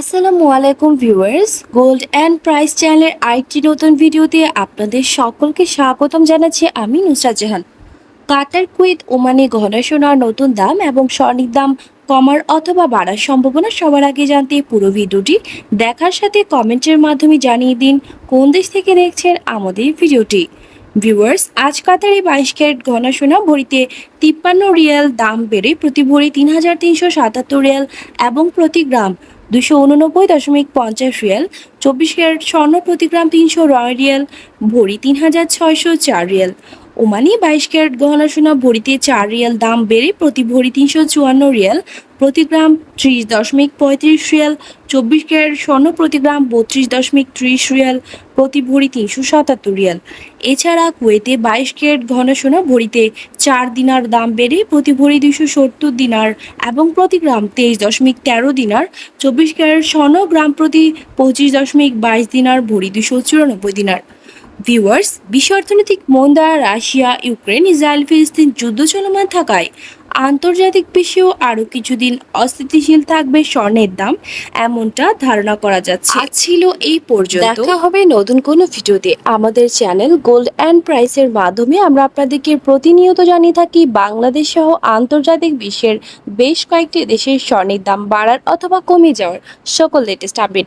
আসসালামু আলাইকুম viewers gold and price চ্যানেলের আরেকটি নতুন ভিডিওতে আপনাদের সকলকে স্বাগতম জানাচ্ছি আমি নুসরাত জাহান। কাতার কুইত ওমানে গহনা সোনার নতুন দাম এবং স্বর্ণের দাম কমার অথবা বাড়ার সম্ভাবনা সবার আগে জানতে পুরো ভিডিওটি দেখার সাথে কমেন্টের মাধ্যমে জানিয়ে দিন কোন দেশ থেকে দেখছেন আমাদের ভিডিওটি। ভিউয়ার্স, আজ কাতারে বাইশ ক্যারেট গহনা সোনা ভরিতে তিপ্পান্ন রিয়াল, দাম বেড়ে প্রতি ভরি তিন হাজার তিনশো সাতাত্তর রিয়াল এবং প্রতি গ্রাম দুশো উননব্বই দশমিক পঞ্চাশ রিয়াল, চব্বিশ ক্যারেট স্বর্ণ প্রতি গ্রাম তিনশো রয় রিয়াল, ভরি তিন হাজার ছয়শো চার রিয়াল। ওমানি বাইশ ক্যারেট গহনা সোনা ভরিতে চার রিয়াল দাম বেড়ে প্রতি ভরি তিনশো চুয়ান্ন রিয়াল, প্রতি গ্রাম ত্রিশ দশমিক পঁয়ত্রিশ রিয়াল, চব্বিশ ক্যারেট স্বর্ণ প্রতি গ্রাম বত্রিশ দশমিক ত্রিশ রিয়াল, প্রতি ভরি তিনশো সাতাত্তর রিয়াল। এছাড়া কুয়েতে বাইশ ক্যারেট ঘন সোনা ভরিতে চার দিনার দাম বেড়ে প্রতি ভরি দুশো সত্তর দিনার এবং প্রতি গ্রাম তেইশ দশমিক তেরো দিনার, চব্বিশ ক্যারেট স্বর্ণ গ্রাম প্রতি পঁচিশ দশমিক বাইশ দিনার ভরি দুশো চুরানব্বই দিনার। ভিউয়ার্স বিশ্ব অর্থনৈতিক মন্দা রাশিয়া ইউক্রেন ইসরায়েল ফিলিস্তিন যুদ্ধ চলমান থাকায় আন্তর্জাতিক বিশ্বেও আরও কিছুদিন অস্থিতিশীল থাকবে স্বর্ণের দাম এমনটা ধারণা করা যাচ্ছে। আজ ছিল এই পর্যন্ত। দেখা হবে নতুন কোনো ভিডিওতে। আমাদের চ্যানেল গোল্ড অ্যান্ড প্রাইসের মাধ্যমে আমরা আপনাদেরকে প্রতিনিয়ত জানিয়ে থাকি বাংলাদেশ সহ আন্তর্জাতিক বিশ্বের বেশ কয়েকটি দেশের স্বর্ণের দাম বাড়ার অথবা কমে যাওয়ার সকল লেটেস্ট আপডেট